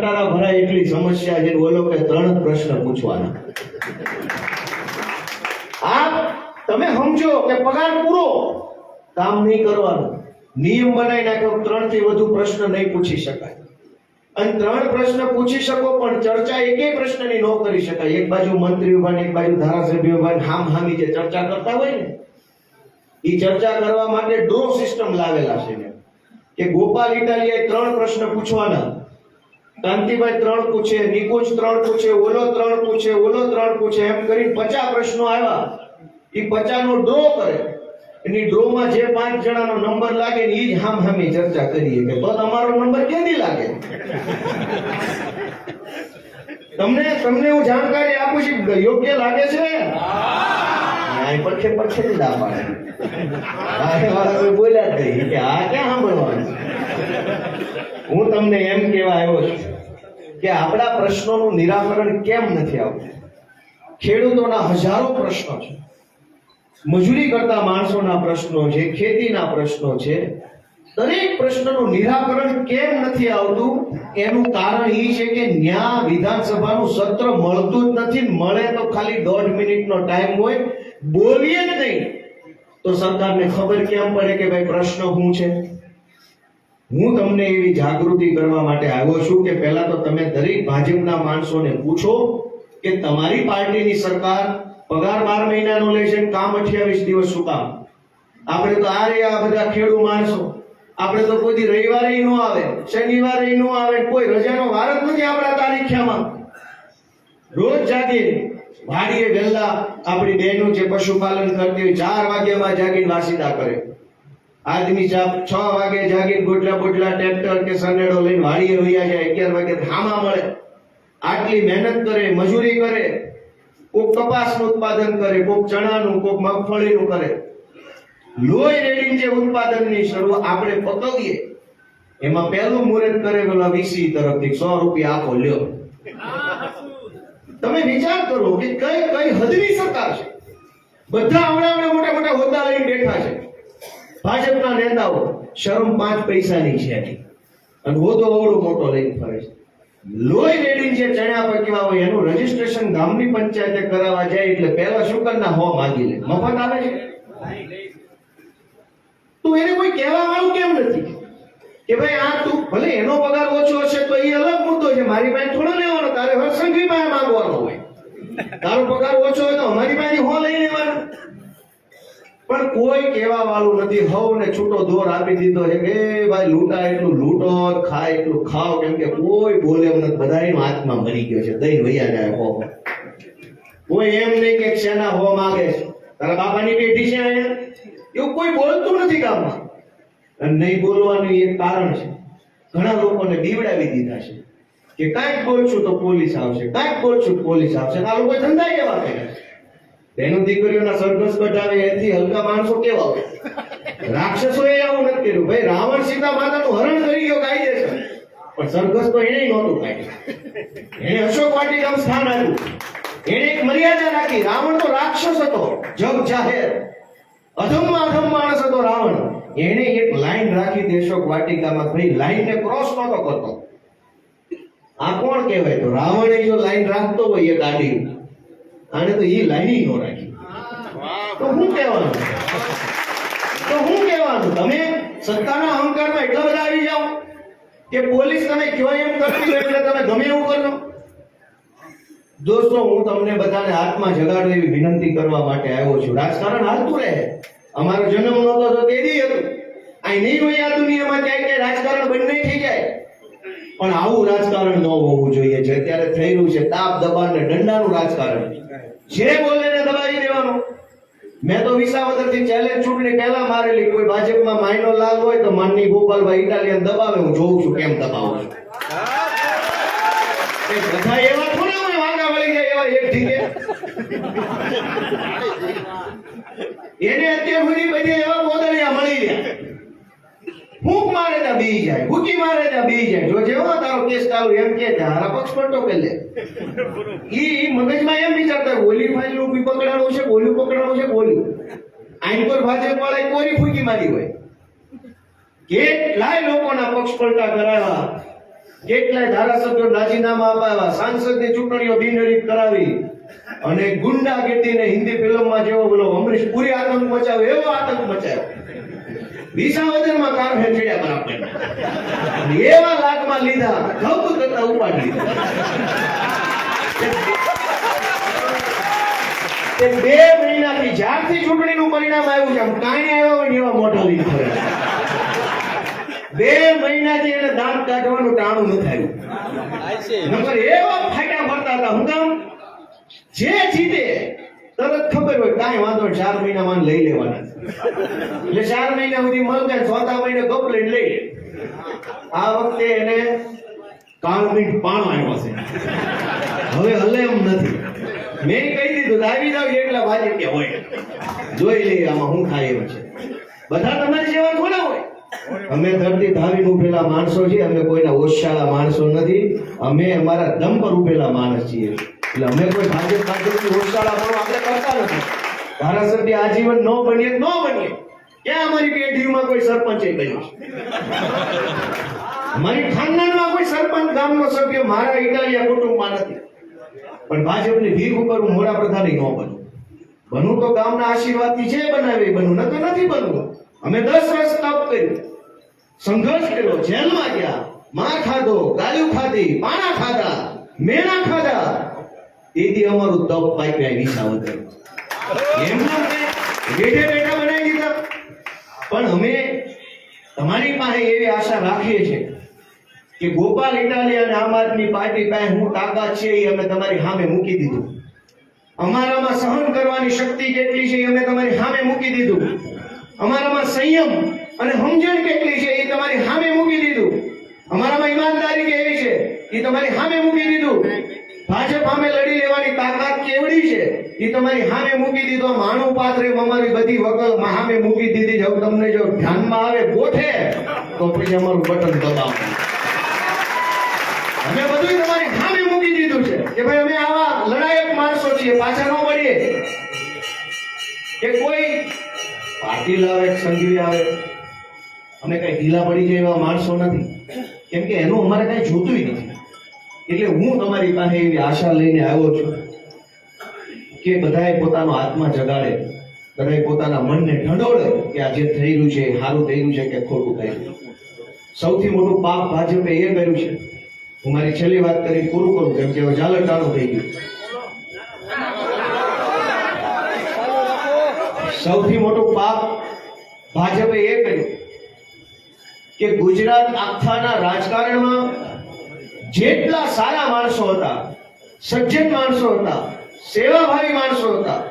ખટારા ભરાય એટલી સમસ્યા છે બોલો કે ત્રણ પ્રશ્ન પૂછવાના. આપ તમે સમજો કે પગાર પૂરો, કામ નહીં કરવાનું. નિયમ બનાવી નાખ્યો ત્રણથી વધુ પ્રશ્ન નહીં પૂછી શકાય. અને ત્રણ પ્રશ્ન પૂછી શકો, પણ ચર્ચા એકેય પ્રશ્નની ન કરી શકાય. એક બાજુ મંત્રી ઊભા ને એક બાજુ ધારાસભ્ય ઊભા હામ હામી જે ચર્ચા કરતા હોય ને એ ચર્ચા કરવા માટે ડ્રો સિસ્ટમ લાવેલા છે કે ગોપાલ ઇટાલિયાએ ત્રણ પ્રશ્ન પૂછવાના. કાંતિભાઈ ત્રણ પૂછે, નિકુંજ ત્રણ પૂછે, ઓલો ત્રણ પૂછે, ઓલો ત્રણ પૂછે, એમ કરી પચાસ પ્રશ્નો આવ્યા. એ પચાસ નો ડ્રો કરે. એની ડ્રો માં જે પાંચ જણાનો નંબર લાગે ને એ જ હામ હામી ચર્ચા કરીએ કે, તો તમારો નંબર ક્યાંથી લાગે? તમને તમને હું જાણકારી આપું છું યોગ્ય લાગે છે? પડખે પડખે જ ના પાડે. બોલ્યા જ નહીં કે આ ક્યાં સાંભળવાનું? હું તમને એમ કહેવા આવ્યો છું. કે આપણા પ્રશ્નોનું નિરાકરણ કેમ નથી આવતું? ખેડૂતોના હજારો પ્રશ્નો છે. મજૂરી કરતા માણસોના પ્રશ્નો છે, ખેતીના પ્રશ્નો છે. દરેક પ્રશ્નનું નિરાકરણ કેમ નથી આવતું? એનું કારણ એ છે કે ન્યા વિધાનસભાનું સત્ર મળતું જ નથી. મળે તો ખાલી દોઢ મિનિટનો ટાઈમ હોય. બોલીએ જ નહીં. તો સરકારને ખબર કેમ પડે કે ભાઈ પ્રશ્ન શું છે? હું તમને એવી જાગૃતિ કરવા માટે આવ્યો છું કે પહેલા તો તમે દરેક ભાજપના માણસોને પૂછો કે તમારી પાર્ટીની સરકાર પગાર બાર મહિનાનો લે છે કામ અઠ્યાવીસ દિવસ શું કામ? આપણે તો આ રહ્યા બધા ખેડૂ માણસો. આપણે તો કોઈ રવિવારે ન આવે, શનિવારે ન આવે, કોઈ રજાનો વાર જ નથી આપણા તારીખ્યામાં. રોજ જાગે વાડીએ વહેલા આપણી બહેનો જે પશુપાલન કરતી હોય, ચાર વાગ્યામાં જાગીને વાસીદા કરે. આદમી છાપ છ વાગે જાગીને ગોટલા બોટલા ટ્રેક્ટર કે સનેડો લઈને વાળીએ વૈયા જાય, અગિયાર વાગે ધામા મળે. આટલી મહેનત કરે, મજૂરી કરે, કોક કપાસનું ઉત્પાદન કરે, કોક ચણાનું, કોક મગફળીનું કરે. લોહી રેડીને જે ઉત્પાદનની શરૂઆત આપણે પકવીએ, એમાં પહેલું મુહૂર્ત કરે પેલા વીસી તરફથી, સો રૂપિયા આપો, લ્યો. તમે વિચાર કરો કે કઈ કઈ હદની સરકાર છે? બધા આવડા આવડા મોટા મોટા હોદ્દા લઈને બેઠા છે. ભાજપના નેતાઓ શરમ પાંચ પૈસાની છે. અને હોદો અવળો મોટો લઈને ફરે છે. લોહી રેડી જે ચણ્યા પકવા હોય એનું રજીસ્ટ્રેશન ગામની પંચાયતે કરાવવા જાય એટલે પહેલા શુકરના હો માગી લે. મફત આવે છે? તું એને કોઈ કહેવા વાળું કેમ નથી? કે ભાઈ આ તું ભલે એનો પગાર ઓછો હશે તો એ અલગ મુદ્દો છે. મારી પાસે થોડો લેવાનો, તારે હરસંઘવી પાસે માંગવાનો હોય. તારો પગાર ઓછો હોય તો અમારી પાસે હો લઈ લેવાનો. પણ કોઈ કહેવા વાળું નથી. હવને છૂટો દોર આપી દીધો છે. કે ભાઈ લૂંટા એટલું લૂંટો ખાય એટલું ખાઓ કેમ કે કોઈ બોલે એમ નથી. બધાયનો હાથમાં મરી ગયો છે. દહીં વૈયા જાય હો. કોઈ એમ નહીં કે શેના હો માગે છે. તારા બાપાની પેઢી છે અહીંયા? એવું કોઈ બોલતું નથી ગામમાં. અને નહીં બોલવાનું એક કારણ છે. ઘણા લોકોને બીવડાવી દીધા છે કે કાંઈક બોલશું તો પોલીસ આવશે, કાંઈક બોલશું પોલીસ આવશે. આ લોકો ધંધા કેવા કર્યા છે? બેનું દીકરીઓના સરઘસ કટાવે એથી હલકા માણસો કેવા હોય? રાક્ષસોએ આવું નથી કર્યું. ભાઈ, રાવણ સીતા માતાનું હરણ કરી ગયો છે. પણ સરઘસ તો એને નહોતું કાઢ્યું એને અશોક વાટિકામાં સ્થાન આપ્યું. એને એક મર્યાદા રાખી. રાવણ તો રાક્ષસ હતો, જગ જાહેર. અધમમાં અધમ માણસ હતો રાવણ. એને એક લાઈન રાખી હતી અશોક વાટિકામાં. ભાઈ લાઈન ને ક્રોસ નહોતો કરતો. આ કોણ કહેવાય? તો રાવણે જો લાઈન રાખતો હોય એ આડી આને તો એ લાઈન નો રાખી તો હું કહેવાનું? તો હું કહેવાનું? તમે સત્તાના અહંકારમાં એટલા બધા આવી જાઓ કે પોલીસ તમે કયો એમ કરતી હોય એટલે તમે ગમે એવું કરો. દોસ્તો, હું તમને બધાને હાથમાં જગાડો એવી વિનંતી કરવા માટે આવ્યો છું. રાજકારણ હાલતું રહે. અમારો જન્મ નહોતો તો તે દી હતું. અહીં નહીં હોય આ દુનિયામાં ક્યાંય ક્યાંય રાજકારણ બંધ નહીં થઈ જાય. પણ આવું રાજકારણ ન હોવું જોઈએ. જે અત્યારે થઈ રહ્યું છે, તાપ, દબાણ ને દંડાનું રાજકારણ. જે બોલે ને દબાવી દેવાનું. મેં તો વિસાવદરથી ચેલેન્જ ચૂંટણી પહેલા મારેલી. કોઈ ભાજપમાં માઇનો લાલ હોય તો માનની ગોપાલભાઈ ઇટાલિયન દબાવે. હું જોઉં છું કેમ દબાવું બધા એવા થોડા હોય વાંગા વળી જાય, એવા એક ઠીકે એને અત્યાર સુધી બધી એવા મોદળિયા મળી રહ્યા. ફૂંક મારે ત્યાં બેહી જાય ફૂકી મારે ત્યાં બેહી જાય. જો જેવો તારો કેસ ચાલુ એમ કે હારા પક્ષ પડતો કે લે. ઈ મગજમાં એમ વિચારતા બોલી ઓલી ઊભી નું પકડાણું છે, ઓલું પકડાણું છે બોલ્યું આઈન પર ભાજપ વાળા કોરી ફૂકી મારી હોય. કેટલાય લોકોના પક્ષ પલટા કરાવ્યા. કેટલાય ધારાસભ્યો રાજીનામા અપાવ્યા. સાંસદની ચૂંટણીઓ બિનહરીફ કરાવી. અને ગુંડાગીરીને હિન્દી ફિલ્મમાં જેવો બોલો અમરીશ પુરી આતંક મચાવ્યો, એવો આતંક મચાવ્યો. વિસાવદરમાં કાર હેંચડ્યા બરાબર અને એવા લાગમાં લીધા ઘઉં કરતા ઉપાડી લીધા. બે મહિનાથી જ્યારથી ચૂંટણીનું પરિણામ આવ્યું છે આમ કાંઈ આવ્યો હોય એવા મોઢા લીધો. બે મહિનાથી એને દાંત કાઢવાનું ટાણું ન થયું. નંબર એવા ફાટા ફરતા હતા હું કામ જે જીતે તરત ખબર હોય કાંઈ વાંધો ચાર મહિનામાં લઈ લેવાના એટલે ચાર મહિના સુધી મળતા ચોથા મહિને ગપ લઈને લઈ આ વખતે એને કાળમીઠ પાણો આવ્યો છે. હવે હલે એમ નથી. મેં કહી દીધું આવી જાવ એટલા વાજે કે હોય. જોઈ લઈએ, આમાં હું ખાય એમ છે. બધા તમારી જેવા થોડા હોય? અમે ધરતી ધાવીને ઉભેલા માણસો છીએ, અમે કોઈના ઓછાળા માણસો નથી. અમે અમારા દમ પર ઉભેલા માણસ છીએ. એટલે અમે કોઈ ભાજપ ભાજપની ઓછાળા પણ આપણે કરતા નથી. ધારાસભ્ય આજીવન ન બનીએ ન બનીએ. ક્યાં અમારી પેઢીમાં કોઈ સરપંચે બન્યું અમારી મારી ખાનદાનમાં કોઈ સરપંચ ગામનો સભ્ય મારા ઇટાલિયા કુટુંબમાં નથી. પણ ભાજપની ભીખ ઉપર હું મોડા પ્રધાની ન બનું. બનવું તો ગામના આશીર્વાદથી જે બનાવે બનવું ન તો નથી બનવું. અમે દસ વર્ષ તપ કર્યું. સંઘર્ષ કર્યો, જેલમાં ગયા. માં ખાધો ગાળ્યું ખાધી, પાણા ખાધા, મેણા ખાધા. તેથી અમારું તપ પાક્યા વિસાવદર એમના બેઠે બેઠા બનાવી દીધા. પણ અમે તમારી પાસે એવી આશા રાખીએ છીએ કે ગોપાલ ઇટાલિયન અને આમ આદમી પાર્ટી પાસે હું તાકાત છે એ અમે તમારી સામે મૂકી દીધું. અમારામાં સહન કરવાની શક્તિ કેટલી છે એ અમે તમારી સામે મૂકી દીધું. અમારામાં સંયમ અને સમજણ કેટલી છે એ તમારી સામે મૂકી દીધું. અમારામાં ઈમાનદારી કેવી છે એ તમારી સામે મૂકી દીધું. ભાજપ સામે લડી લેવાની તાકાત કેવડી છે? એ તમારી સામે મૂકી દીધો માણું પાત્રે અમારી બધી વકલ સામે મૂકી દીધી છે. તમને જો ધ્યાનમાં આવે, ગોઠે, તો પછી અમારું બટન દબાવો. અમે બધું તમારી સામે મૂકી દીધું છે. કે ભાઈ, અમે આવા લડાયક માણસો છીએ. પાછા ન પડીએ કે કોઈ પાટીલ આવે સંઘવી આવે. અમે કઈ ઢીલા પડી જાય એવા માણસો નથી. કેમ કે એનું અમારે કઈ જોતું નથી. એટલે હું તમારી પાસે એવી આશા લઈને આવ્યો છું કે બધાએ પોતાનો આત્મા જગાડે, બધાએ પોતાના મનને ઢંઢોળે કે આ જે થઈ રહ્યું છે સારું થઈ રહ્યું છે કે ખોટું રહ્યું સૌથી મોટું પાપ ભાજપે એ કર્યું છે. હું મારી છેલ્લી વાત કરી પૂરું કરું, કેમ કે ઝાલર ચાલુ થઈ ગયું. સૌથી મોટું પાપ ભાજપે એ કર્યું કે ગુજરાત આખાના રાજકારણમાં જેટલા સારા માણસો હતા સજ્જન માણસો હતા સેવાભાવી માણસો હતા